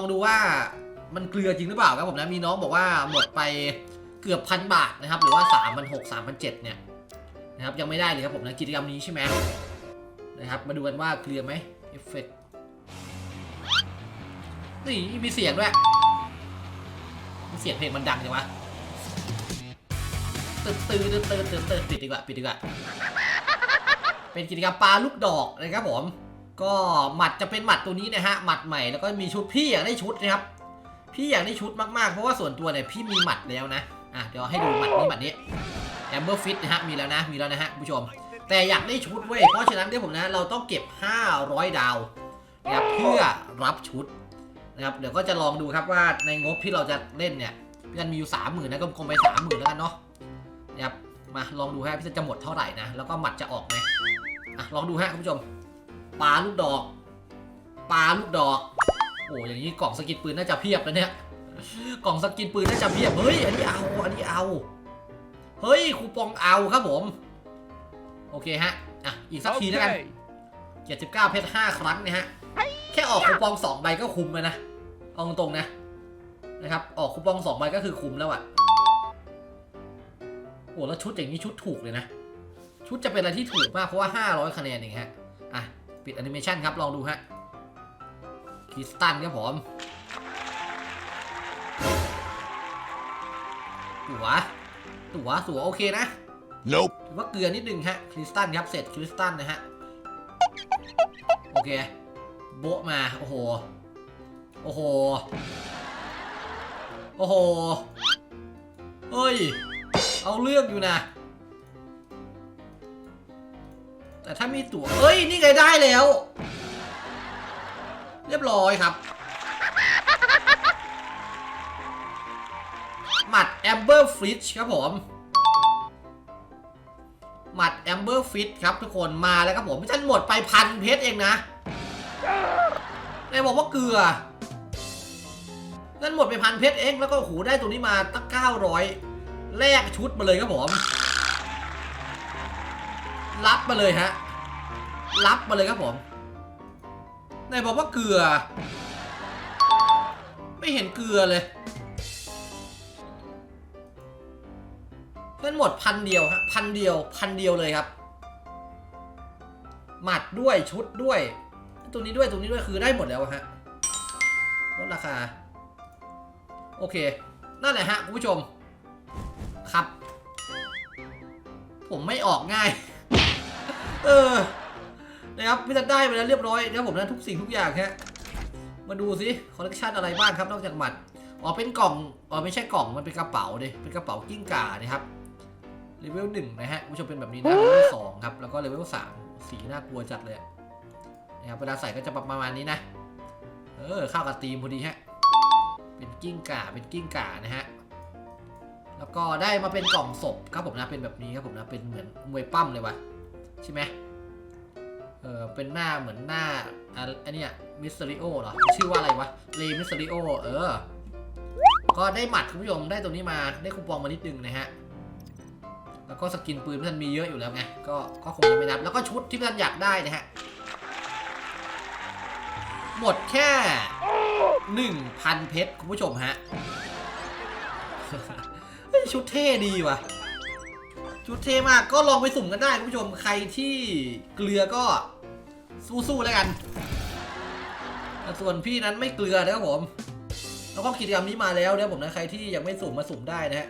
ลองดูว่ามันเกลือจริงหรือเปล่าครับผมนะมีน้องบอกว่าหมดไปเกือบพันบาทนะครับ หรือว่า3 6 0 0 3 0 0เนี่ยนะครับยังไม่ได้เลยครับผมนะกิจกรรมนี้ใช่ไหมนะครับ มาดูกันว่าเกลือไหมเอฟเฟกนี่มีเสียงด้วยเสียงเพลงมันดังจังวะตื่นตื่นตื่นตื่นตื่นตื่นปิดดีกว่าปิดดีกว่าเป็นกิจกรรมปลาลูกดอกนะครับผม ก็หมัดจะเป็นหมัดตัวนี้นะฮะหมัดใหม่แล้วก็มีชุดพี่อยากได้ชุดนะครับ พี่อยากได้ชุดมากๆ เพราะว่าส่วนตัวเนี่ยพี่มีหมัดแล้วนะอะเดี๋ยวให้ดูหมัดนี้หมัดนี้แอมเบอร์ฟิตนะฮะมีแล้วนะมีแล้วนะฮะผู้ชม แต่อยากได้ชุดเว้ยเพราะฉะนั้นเนี่ยผมนะเราต้องเก็บ 500 ดาวนะครับเพื่อรับชุดนะครับเดี๋ยวก็จะลองดูครับว่าในงบที่เราจะเล่นเนี่ยพี่กันมีอยู่30,000นะก็คงไป30,000แล้วกันเนาะนะครับมาลองดูฮะพี่จะหมดเท่าไหร่นะแล้วก็หมัดจะออกไหมอะลองดูฮะคุณผู้ชม ปลาลูกดอกปลาลูกดอก โอ้อย่างนี้กล่องสกินปืนน่าจะเพียบนะเนี่ย กล่องสกินปืนน่าจะเพียบ เฮ้ย อันนี้เอา อันนี้เอา เฮ้ย คูปองเอาครับผม โอเคฮะ อะ อีกสักทีแล้วกัน79เพชร5ครั้งนะฮะ แค่ออกคูปอง2ใบก็คุ้มเลยนะ เอาตรงๆนะ นะครับ ออกคูปอง2ใบก็คือคุ้มแล้วอะโอ้แล้วชุดอย่างนี้ชุดถูกเลยนะ ชุดจะเป็นอะไรที่ถูกมากเพราะว่า500คะแนนเองฮะ อะ ปิดแอนิเมชันครับ ลองดูฮะคริสตันครับผมตั๋วตั๋วตั๋วโอเคนะ Nope. ถือว่าเกลือนิดนึงฮะคริสตันครับเสร็จคริสตันนะฮะ โอเค โบะมา โอ้โห โอ้โห โอ้โห เฮ้ย เอาเรื่องอยู่นะ ถ้ามีตั๋วเอ้ย นี่ไงได้แล้ว เรียบร้อยครับ หมัดแอมเบอร์ฟริชครับผม หมัดแอมเบอร์ฟิตครับทุกคนมาแล้วครับผมฉันหมดไปพันเพชรเองนะไอ้บอกว่าเกลือนั่นหมดไปพันเพชรเองแล้วก็โอ้โหได้ตัวนี้มาตั้งเก้าร้อยแลกชุดมาเลยครับผม รับมาเลยฮะ รับมาเลยครับผมไหนบอกว่าเกลือ ไม่เห็นเกลือเลยเพื่อนหมดพันเดียวฮะพันเดียวพันเดียวเลยครับ หมัดด้วยชุดด้วย ตัวนี้ด้วยตัวนี้ด้วยคือได้หมดแล้วฮะลดราคา โอเค นั่นแหละฮะ คุณผู้ชม ครับ ผมไม่ออกง่าย เออ นะครับพี่จะได้ไปแล้วเรียบร้อยนะครับผมนะทุกสิ่งทุกอย่างฮะมาดูสิคอลเลกชันอะไรบ้างครับนอกจากหมัดอ๋อเป็นกล่องอ๋อไม่ใช่กล่องมันเป็นกระเป๋าดิเป็นกระเป๋ากิ้งก่านะครับเลเวลหนึ่งนะฮะคุณผู้ชมเป็นแบบนี้นะเลเวลสองครับแล้วก็เลเวลสามสีน่ากลัวจัดเลยนะครับเวลาใส่ก็จะประมาณนี้นะ เออเข้ากับธีมพอดีฮะเป็นกิ้งก่าเป็นกิ้งก่านะฮะแล้วก็ได้มาเป็นกล่องศพครับผมนะเป็นแบบนี้ครับผมนะเป็นเหมือนมวยปั้มเลยวะใช่ไหม เออเป็นหน้าเหมือนหน้าอันเนี้ยมิสเตอริโอเหรอ ชื่อว่าอะไรวะเลมิสเตอริโอเออ ก็ได้หมัดคุณผู้ชมได้ตัวนี้มาได้คูปองมานิดนึงนะฮะ แล้วก็สกินปืนท่านมีเยอะอยู่แล้วไง ก็ก็คงยังไม่นับ แล้วก็ชุดที่ท่านอยากได้นะฮะ หมดแค่หนึ่งพันเพชรคุณผู้ชมฮะชุดเท่ดีว่ะ ชุดเทมากก็ลองไปสุ่มกันได้คุณผู้ชมใครที่เกลือก็สู้ๆแล้วกันส่วนพี่นั้นไม่เกลือนะครับผม แล้วก็กิจกรรมนี้มาแล้วนะผมนะใครที่ยังไม่สุ่มมาสุ่มได้นะฮะ